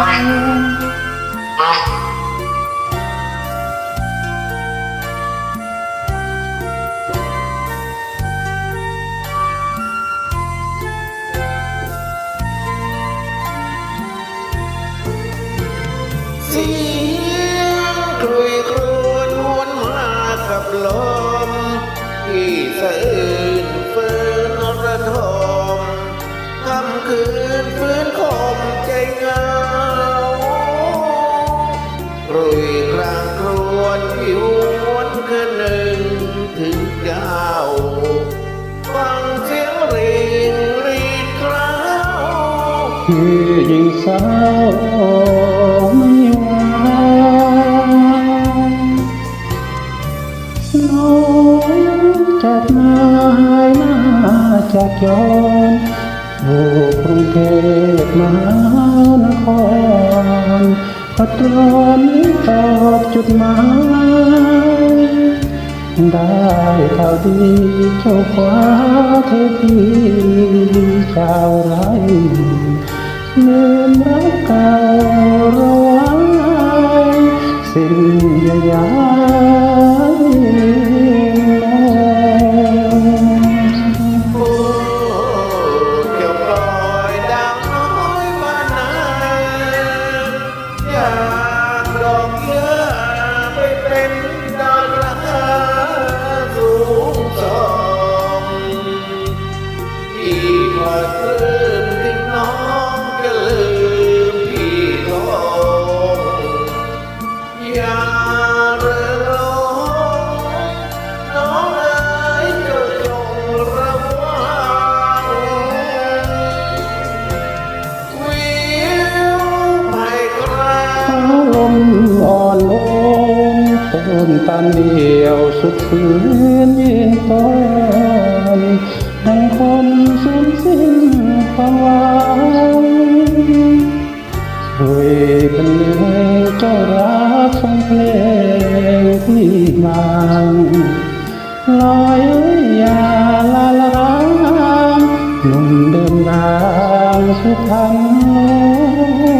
เสียงคลุยครวญหวนมากับลมที่สะอื้นฟื้นระทมค่ำคืนฟื้นคมใจเงา ยกลางครวนผิวมวนคืนหนึ่งถึงเก้าฟังเสียงรีดรีดกราวคือหญิงสาวไม่หวาน้องจากมาหายหน้าจากย้อนอยู่กรุงเทพมหานคร พัดร้อนตอบจุดหมาย ได้ข่าวดีเจ้าคว้าเทพีชาวไร่ลืมรักเก่าระไว้สิ้นยาย อยากดอกเยื่อไปเป็นดาวราสูงส่งพี่พอลืมที่น้องก็ลืมพี่ทองย่า ตันเดียวสุดฝืนยืนต้นดังคนสูญสิ้นความหวังช่วยเป็นเรื่องเจ้ารักฟังเพลงที่บางลอยยาลาลาลางหนุ่มเดินทางสุพรรณ